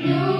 you.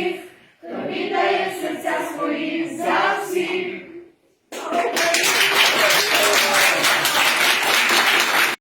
тих, хто віддає серця свої за всіх.